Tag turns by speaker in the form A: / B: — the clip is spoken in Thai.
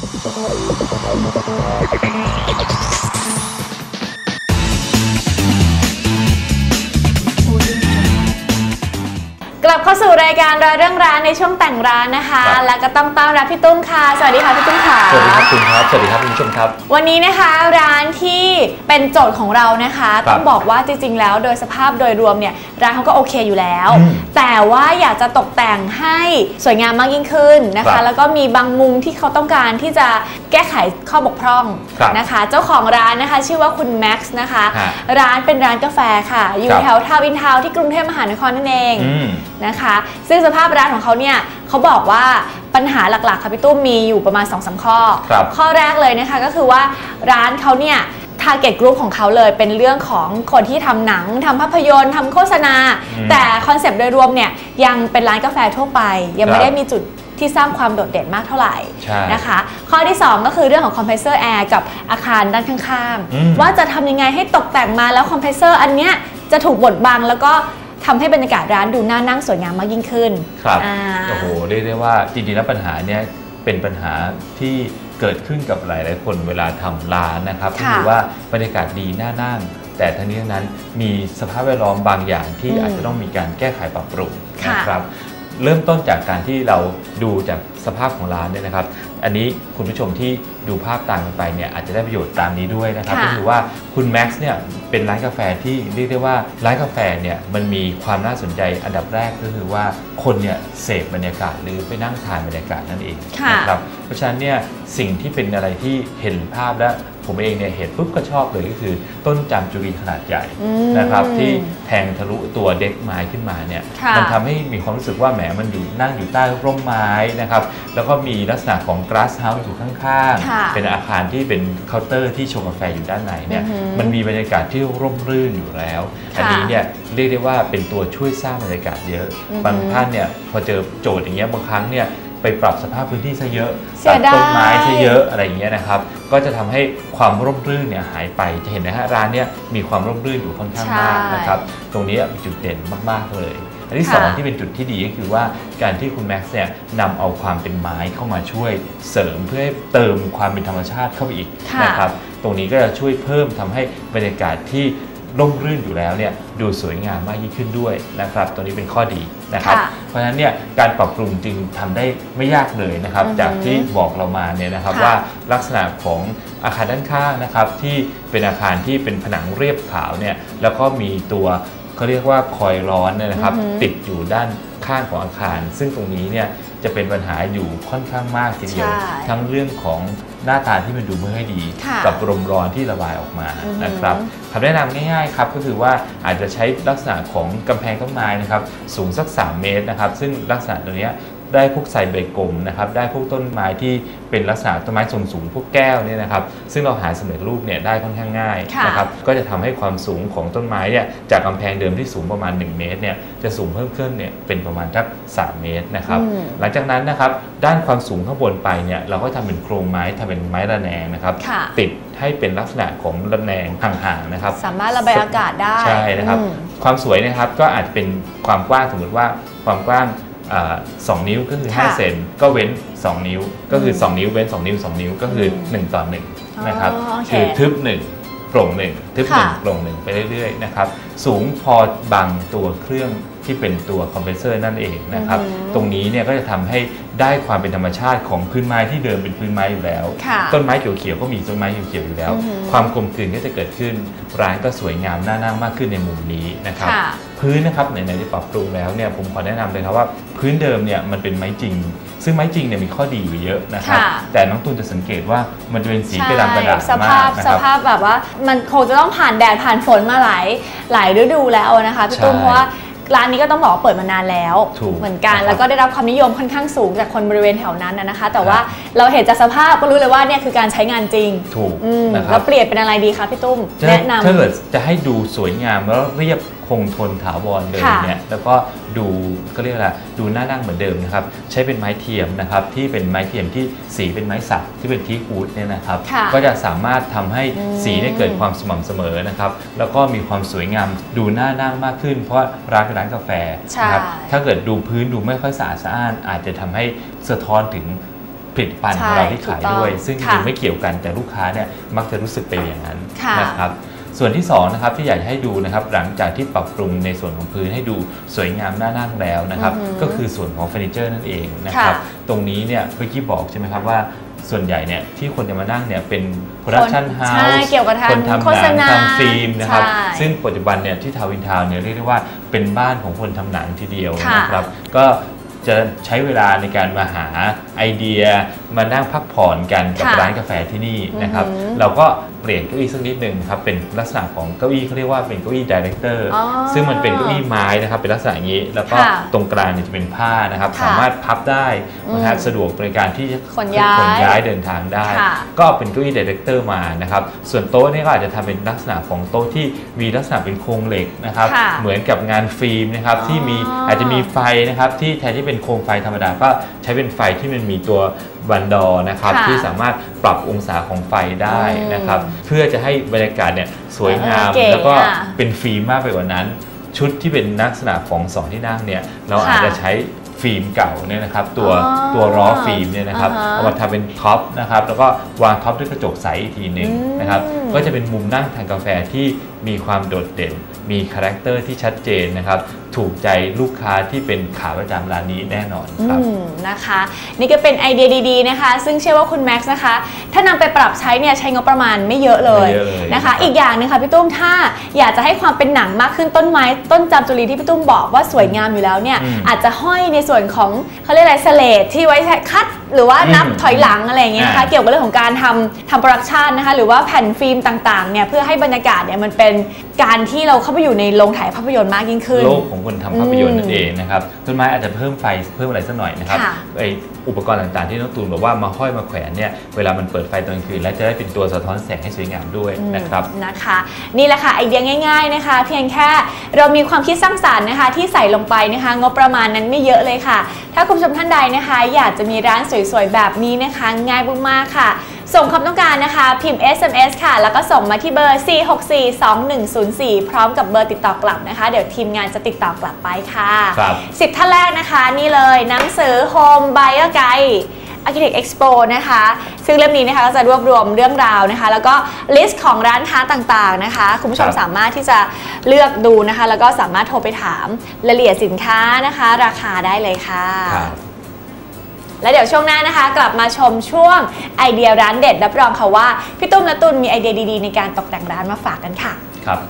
A: あっ! เข้าสู่รายการรอยเรื่องร้านในช่วงแต่งร้านนะคะ
B: ครับ
A: แล้วก็ต้องต้อนรับพี่ตุ้มค่ะ สวัสดีค่ะพี่ตุ้มค่ะ
B: สวัสดีครับคุณครับ สวัสดีครับคุณผู้ชมครับ
A: วันนี้นะคะร้านที่เป็นโจทย์ของเรานะคะ
B: ครับ
A: ต้องบอกว่าจริงๆ แล้วโดยสภาพโดยรวมเนี่ยร้านเขาก็โอเคอยู่แล้ว
B: อืม
A: แต่ว่าอยากจะตกแต่งให้สวยงามมากยิ่งขึ้นนะ
B: ครั
A: คะ
B: บ
A: แล้วก็มีบางมุมที่เขาต้องการที่จะแก้ไขข้อบกพร่อง
B: ครับ
A: นะคะ เจ้าของร้านนะคะชื่อว่าคุณแม็กซ์นะคะ
B: ฮะ
A: ร้านเป็นร้านกาแฟค่ะ อยู่
B: ครับ
A: แถวทาวน์อินทาวน์ที่กรุงเทพมหานครนั่นเอง
B: อืม
A: นะคะ ซึ่งสภาพร้านของเขาเนี่ยเขาบอกว่าปัญหาหลักๆค่ะพี่ตุ้มมีอยู่ประมาณ2อสข้อ
B: ครับ
A: ข้อแรกเลยนะคะก็คือว่าร้านเขาเนี่ย t a r g e t group ของเขาเลยเป็นเรื่องของคนที่ทำหนังทำภาพยนตร์ทำโฆษณา
B: อืม
A: แต่คอนเซปต์โดยรวมเนี่ยยังเป็นร้านกาแฟทั่วไป ยัง
B: ค
A: ไม่
B: รับ
A: ได้มีจุดที่สร้างความโดดเด่นมากเท่าไหร่
B: ใช่
A: นะคะ ข้อที่ 2 ก็คือเรื่องของคอมเพรสเซอร์แอร์กับอาคารด้านข้าง
B: อืม
A: ๆว่าจะทำยังไงให้ตกแต่งมาแล้วคอมเพรสเซอร์อันเนี้ยจะถูกบดบังแล้วก็ ทำให้บรรยากาศร้านดูน่านั่งสวยงามมากยิ่งขึ้น
B: ครับ
A: อ่า
B: โอ้โหเรียกได้ว่าจริงๆแล้วปัญหาเนี้ยเป็นปัญหาที่เกิดขึ้นกับหลาย ๆ คนเวลาทำร้านนะครับก็
A: ค่ะ
B: คือว่าบรรยากาศดีน่านั่ง แต่ทั้งนี้ทั้งนั้นมีสภาพแวดล้อมบางอย่างที่
A: อืม
B: อาจจะต้องมีการแก้ไขปรับปรุง
A: ค่ะ
B: นะครับ เริ่มต้นจากการที่เราดูจากสภาพของร้านเนี่ยนะครับ อันนี้คุณผู้ชมที่ดูภาพตามกันไปเนี่ยอาจจะได้ประโยชน์ตามนี้ด้วยนะครับ
A: ค่ะ
B: ก็คือว่าคุณแม็กซ์เนี่ยเป็นร้านกาแฟที่เรียกได้ว่าร้านกาแฟเนี่ยมันมีความน่าสนใจอันดับแรกก็คือว่าคนเนี่ยเสพบรรยากาศหรือไปนั่งทานบรรยากาศนั่นเอง
A: ค่ะ
B: นะครับเพราะฉะนั้นเนี่ยสิ่งที่เป็นอะไรที่เห็นภาพและ ผมเองเนี่ยเห็นปุ๊บก็ชอบเลยก็คือต้นจามจุรีขนาดใหญ่
A: อืม
B: นะครับที่แทงทะลุตัวเด็กไม้ขึ้นมาเนี่ย
A: ค่ะ
B: มันทำให้มีความรู้สึกว่าแหมมันอยู่นั่งอยู่ใต้ร่มไม้นะครับแล้วก็มีลักษณะของ glass house อยู่ข้าง
A: ค่ะ
B: ๆเป็นอาคารที่เป็นเคาน์เตอร์ที่ชงกาแฟอยู่ด้านในเนี่ย
A: อือหือ
B: มันมีบรรยากาศที่ร่มรื่นอยู่แล้ว
A: ค่ะ
B: อันนี้เนี่ยเรียกได้ว่าเป็นตัวช่วยสร้างบรรยากาศเยอะ
A: อือหือ
B: บางท่านเนี่ยพอเจอโจทย์อย่างเงี้ยบางครั้งเนี่ย ไปปรับสภาพพื้นที่ซะเยอะ
A: เสี
B: ตั
A: ย
B: ด
A: ดาย
B: ต้นไม้ซะเยอะอะไรอย่างเงี้ยนะครับ ก็จะทำให้ความร่มรื่นเนี่ยหายไปจะเห็นนะฮะร้านเนี่ยมีความร่มรื่นอยู่ค่อนข้างมาก
A: ใช่
B: นะครับ ตรงนี้เป็นจุดเด่นมาก ๆ เลย อันที่
A: ค่ะ
B: สองที่เป็นจุดที่ดีก็คือว่าการที่คุณแม็กซ์เนี่ยนำเอาความเป็นไม้เข้ามาช่วยเสริมเพื่อให้เติมความเป็นธรรมชาติเข้าไปอีก
A: ค่ะ
B: นะครับ ตรงนี้ก็จะช่วยเพิ่มทำให้บรรยากาศที่ร่มรื่นอยู่แล้วเนี่ยดูสวยงามมากยิ่งขึ้นด้วยนะครับ ตัวนี้เป็นข้อดีนะครับ
A: ค่ะ
B: เพราะฉะนั้นเนี่ยการปรับปรุงจึงทำได้ไม่ยากเลยนะครับ
A: อือหือ
B: จากที่บอกเรามาเนี่ยนะครับ
A: ค่ะ
B: ว่าลักษณะของอาคารด้านข้างนะครับที่เป็นอาคารที่เป็นผนังเรียบขาวเนี่ยแล้วก็มีตัวเขาเรียกว่าคอยล์ร้อนเนี่ยนะครับ
A: อือหือ
B: ติดอยู่ด้านข้างของอาคาร ซึ่งตรงนี้เนี่ย จะเป็นปัญหาอยู่ค่อนข้างมากทีเดียว
A: ใช่
B: ทั้งเรื่องของหน้าตาที่มันดูไม่ค่อยดี
A: ค่ะ
B: กับลมร้อนที่ระบายออกมา
A: อือหือ
B: นะครับคำแนะนำง่ายๆครับก็คือว่าอาจจะใช้ลักษณะของกำแพงต้นไม้นะครับสูงสัก 3 เมตรนะครับซึ่งลักษณะตัวเนี้ย ได้พวกไซใบกลมนะครับได้พวกต้นไม้ที่เป็นลักษณะต้นไม้สูงสูงๆพวกแก้วเนี่ยนะครับซึ่งเราหาสำเร็จรูปเนี่ยได้ค่อนข้างง่าย
A: ค่ะ
B: นะครับก็จะทำให้ความสูงของต้นไม้เนี่ยจากกำแพงเดิมที่สูงประมาณ 1 เมตรเนี่ยจะสูงเพิ่มขึ้นเนี่ยเป็นประมาณสัก3เมตรนะครับ
A: อืม
B: หลังจากนั้นนะครับด้านความสูงข้างบนไปเนี่ยเราก็ทำเป็นโครงไม้ทำเป็นไม้ระแนงนะครับ
A: ค่ะ
B: ติดให้เป็นลักษณะของระแนงห่างๆนะครับ
A: สามารถระบายอากาศได้
B: ใช่นะครับ
A: อืม
B: ความสวยนะครับก็อาจจะเป็นความกว้างสมมติว่าความกว้างอ่า 2 นิ้วก็คือ
A: ค่ะ
B: 5เซนก็เว้น 2 นิ้ว ก็คือ
A: ม
B: 2นิ้วเว้น 2 นิ้ว 2 นิ้วก็คือ
A: ม
B: 1ต่อ1นะครับ
A: อ๋อโอเค
B: คือทึบ 1 โปร่ง 1 ทึบ
A: ค่ะ
B: 1โปร่ง 1 ไปเรื่อยๆนะครับสูงพอบังตัวเครื่องที่เป็นตัวคอมเพรสเซอร์นั่นเองนะครับ
A: อือหือ
B: ตรงนี้เนี่ยก็จะทำให้ได้ความเป็นธรรมชาติของพื้นไม้ที่เดิมเป็นพื้นไม้อยู่แล้ว
A: ค่ะ
B: ต้นไม้เขียวๆก็มีต้นไม้เขียวๆอยู่แล้ว
A: อือหือ
B: ความกลมกลืนก็จะเกิดขึ้นร้านก็สวยงามน่านั่งมากขึ้นในมุมนี้นะครับ
A: ค่ะ
B: พื้นนะครับไหนๆจะปรับปรุงแล้วเนี่ยผมขอแนะนำเลยครับว่าพื้นเดิมเนี่ยมันเป็นไม้จริง ซึ่งไม้จริงเนี่ยมีข้อดีอยู่เยอะนะครับ
A: ค่ะ
B: แต่น้องตูนจะสังเกตว่ามันจะเป็นสี
A: ใช่
B: กระดำกระดาษ
A: ส
B: มา
A: ภาพ
B: กนะ
A: ส
B: ครับ
A: ภาพแบบว่ามันคงจะต้องผ่านแดดผ่านฝนมาหลายหลายฤดูแล้วนะคะพี่ตุ้ม
B: ใช่
A: เพราะว่าร้านนี้ก็ต้องบอกว่าเปิดมานานแล้ว
B: ถูก
A: เหมือนกัน
B: นะครับ
A: แล้วก็ได้รับความนิยมค่อนข้างสูงจากคนบริเวณแถวนั้นนะนะคะ แต่
B: ครับ
A: ว่าเราเห็นจากสภาพก็รู้เลยว่าเนี่ยคือการใช้งานจริง
B: ถูก
A: อืม
B: นะค
A: แล้
B: รั
A: ว
B: บ
A: เปลี่ยนเป็นอะไรดีคะพี่ตุ้ม
B: ถ้า
A: แนะนำ
B: ถ้าเกิดจะให้ดูสวยงามแล้วเรียบ คงทนถาวรเลย
A: ค่ะ
B: เนี่ยแล้วก็ดูก็เรียกอะไรดูน่านั่งเหมือนเดิมนะครับใช้เป็นไม้เทียมนะครับที่เป็นไม้เทียมที่สีเป็นไม้สักที่เป็นทีกูดเนี่ยนะครับ
A: ค่ะ
B: ก็จะสามารถทำให้
A: อืม
B: สีเนี่ยเกิดความสม่ำเสมอนะครับแล้วก็มีความสวยงามดูน่านั่งมากขึ้น เพราะร้านเป็นร้านกาแฟ
A: ใช่
B: นะครับถ้าเกิดดูพื้นดูไม่ค่อยสะอาดสะอ้านอาจจะทำให้สะท้อนถึงผลิตภัณฑ์ของ
A: ใช่
B: เราที่ขาย
A: ถูกต้อง
B: ด้วย ซึ่งจ
A: ค่ะ
B: ริงๆไม่เกี่ยวกันแต่ลูกค้าเนี่ยมักจะรู้สึกเป็นอย่างนั้น
A: ค่ะ
B: นะครับ ส่วนที่สองนะครับที่อยากจะให้ดูนะครับหลังจากที่ปรับปรุงในส่วนของพื้นให้ดูสวยงามน่านั่งแล้วนะครับ
A: อือหือ
B: ก็คือส่วนของเฟอร์นิเจอร์นั่นเองนะครับ
A: ค่ะ
B: ตรงนี้เนี่ยเมื่อกี้บอกใช่ไหมครับว่าส่วนใหญ่เนี่ยที่คนจะมานั่งเนี่ยเป็น production
A: คน
B: house
A: ใช่เกี่ยวกับทาง
B: คนทำห
A: โฆษ
B: นัง
A: ณา
B: ทำฟิล์มนะครับ
A: ใช่
B: ซึ่งปัจจุบันเนี่ยที่ทาวน์อินทาวน์เนี่ยเรียกได้ว่าเป็นบ้านของคนทำหนังทีเดียว
A: ค่ะ
B: นะครับก็จะใช้เวลาในการมาหาไอเดียมานั่งพักผ่อนกันกับ
A: ค่ะ
B: ร้านกาแฟที่นี่นะครับ
A: อือหือ
B: เราก็เปลี่ยนเก้าอี้สักนิดหนึ่งครับเป็นลักษณะของเก้าอี้เขาเรียกว่าเป็นเก้าอี้ดีเรคเตอร์
A: อ๋อ
B: ซึ่งมันเป็นเก้าอี้ไม้นะครับเป็นลักษณะอย่างนี้ แล้วก็
A: ค่ะ
B: ตรงกลางเนี่ยจะเป็นผ้านะครับ
A: ค่ะ
B: สามารถพับได้นะฮะ
A: อืม
B: สะดวกในการที่จะ
A: ขนย้าย
B: ขนย้ายเดินทางได้
A: ค่ะ
B: ก็เป็นเก้าอี้ดีเรคเตอร์มานะครับ ส่วนโต๊ะเนี่ยก็อาจจะทำเป็นลักษณะของโต๊ะที่มีลักษณะเป็นโครงเหล็กนะครับ
A: ค่ะ
B: เหมือนกับงานฟิล์มนะครับ
A: อ๋อ
B: ที่มีอาจจะมีไฟนะครับที่แทนที่เป็นโคมไฟธรรมดาก็ใช้เป็นไฟที่มันมีตัวบันดอร์นะครับ
A: ค่ะ
B: ที่สามารถปรับองศาของไฟได้
A: อืม
B: นะครับ เพื่อจะให้บรรยากาศเนี่ยสวยงาม
A: เออเก๋
B: แล้วก็
A: อะ
B: เป็นฟิล์มมากไปกว่านั้น ชุดที่เป็นลักษณะของสองที่นั่งเนี่ยเรา
A: ค่ะ
B: อาจจะใช้ฟิล์มเก่าเนี่ยนะครับตัว
A: อ๋อ
B: ตัวล้อฟิล์มเนี่ยนะครับ
A: อ่าฮะ
B: เอามาทำเป็นท็อปนะครับแล้วก็วางท็อปด้วยกระจกใสอีกทีหนึ่ง
A: อืม
B: นะครับก็จะเป็นมุมนั่งทานกาแฟที่มีความโดดเด่น มีคาแรคเตอร์ที่ชัดเจนนะครับถูกใจลูกค้าที่เป็นขาประจำร้านนี้แน่นอนครับ
A: อืมนะคะ นี่ก็เป็นไอเดียดีๆนะคะ ซึ่งเชื่อว่าคุณแม็กซ์นะคะ ถ้านำไปปรับใช้เนี่ยใช้งบประมาณไม่เยอะเลย
B: ไม่เยอะเลย
A: นะคะ
B: ครับ
A: อีกอย่างหนึงค่ะพี่ตุ้มถ้าอยากจะให้ความเป็นหนังมากขึ้นต้นไม้ ต้นจามจุลีที่พี่ตุ้มบอกว่าสวยงามอยู่แล้วเนี่ย
B: อืม
A: อาจจะห้อยในส่วนของเขาเรียกอะไรสเลดที่ไว้คัด หรือว่านับ
B: อืม
A: ถอยหลังอะไรอย่างเงี้ยนะคะ
B: อ่า
A: เกี่ยวกับเรื่องของการทำทำโปรดักชันนะคะ หรือว่าแผ่นฟิล์มต่างๆเนี่ยเพื่อให้บรรยากาศเนี่ยมันเป็นการที่เราเข้าไปอยู่ในโรงถ่ายภาพยนตร์มากยิ่งขึ้น
B: โลกของคนทำภาพยนตร์
A: อืม
B: นั่นเองนะครับต้นไม้อาจจะเพิ่มไฟเพิ่มอะไรสักหน่อยนะครับ
A: ค่ะ
B: ไออุปกรณ์ต่างๆ ที่น้องตูนบอกว่ามาห้อยมาแขวนเนี่ยเวลามันเปิดไฟตอนกลางคืน แล้วจะได้เป็นตัวสะท้อนแสงให้สวยงามด้วยนะครับ
A: อืมนะคะ นี่แหละค่ะไอเดียง่าย ๆนะคะ เพียงแค่เรามีความคิดสร้างสรรค์นะคะ ที่ใส่ลงไปนะคะ งบประมาณนั้นไม่เยอะเลยค่ะ ถ้าคุณผู้ชมท่านใดนะคะ อยากจะมีร้านสวยๆแบบนี้นะคะ ง่ายมากๆค่ะ ส่งความต้องการนะคะ พิมพ์ SMS ค่ะ แล้วก็ส่งมาที่เบอร์ 4642104 พร้อมกับเบอร์ติดต่อกลับนะคะ เดี๋ยวทีมงานจะติดต่อกลับไปค่ะ
B: ครับ
A: สิบท่านแรกนะคะ นี่เลยหนังสือ Home Buyer Guide Architect Expo นะคะ ซึ่งเล่มนี้นะคะก็จะรวบรวมเรื่องราวนะคะ แล้วก็ลิสต์ของร้านค้าต่างๆนะคะ คุณผู้ชม
B: ครับ
A: สามารถที่จะเลือกดูนะคะ แล้วก็สามารถโทรไปถามรายละเอียดสินค้านะคะ ราคาได้เลยค่ะ
B: ครับ
A: แล้วเดี๋ยวช่วงหน้านะคะ กลับมาชมช่วงไอเดียร้านเด็ดรับรองค่ะว่าพี่ตุ้มและตุลมีไอเดียดีๆ ในการตกแต่งร้านมาฝากกันค่ะ
B: ครับ